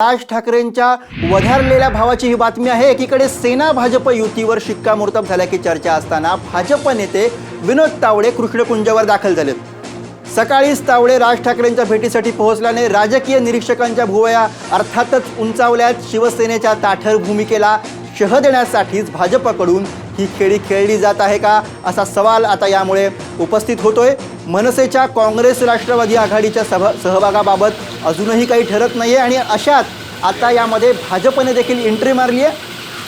राज ठाकरेंच्या वधारलेल्या भावाची ही बातमी आहे. एकीकडे सेना भाजप युतीवर शिक्कामोर्तब झाल्याची चर्चा असताना भाजप नेते विनोद तावडे कृष्णकुंजावर दाखल झालेत सकाळीच तावडे राज ठाकरेंच्या भेटीसाठी पोहोचल्याने राजकीय निरीक्षकांच्या भुवया अर्थातच उंचावल्यात शिवसेनेच्या ताठर भूमिकेला शह देण्यासाठीच भाजपकडून ही खेळी खेळली जात आहे का असा सवाल आता यामुळे उपस्थित होतोय. मनसेच्या काँग्रेस राष्ट्रवादी आघाडीच्या सभा सहभागाबाबत अजूनही काही ठरत नाही आहे आणि अशात आता यामध्ये भाजपने देखील एंट्री मारली आहे.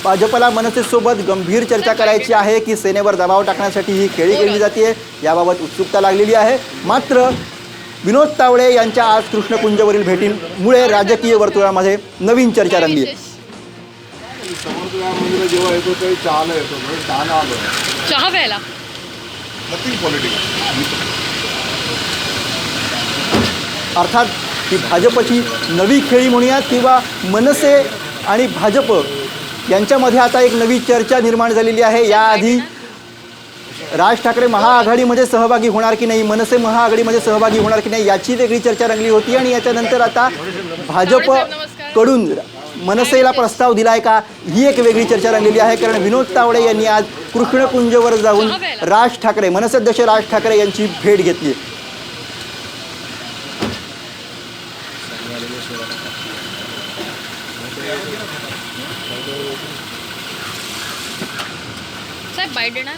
भाजपला मनसेसोबत गंभीर चर्चा करायची आहे की सेनेवर दबाव टाकण्यासाठी ही खेळी खेळली जाते याबाबत उत्सुकता लागलेली आहे. मात्र विनोद तावडे यांच्या आज कृष्णकुंजवरील भेटींमुळे राजकीय वर्तुळामध्ये नवीन चर्चा रंगली आहे समर्थ मंदिर जेव्हा येतो ते चहाला येतो म्हणजे चहाला आलो. चहा प्यायला? नथिंग पॉलिटिक्स अर्थात ही भाजपची नवी खेळी म्हणूयात किंवा मनसे आणि भाजप यांच्यामध्ये आता एक नवी चर्चा निर्माण झालेली आहे. याआधी राज ठाकरे महाआघाडीमध्ये सहभागी होणार की नाही मनसे महाआघाडीमध्ये सहभागी होणार की नाही याची वेगळी चर्चा रंगली होती आणि याच्यानंतर आता भाजपकडून मनसेला प्रस्ताव दिलाय का? ही एक वेगळी चर्चा रंगलेली आहे कारण विनोद तावडे यांनी आज कृष्णकुंजवर जाऊन राज ठाकरे मनसे अध्यक्ष राज ठाकरे यांची भेट घेतली. साहेब बाईट देणार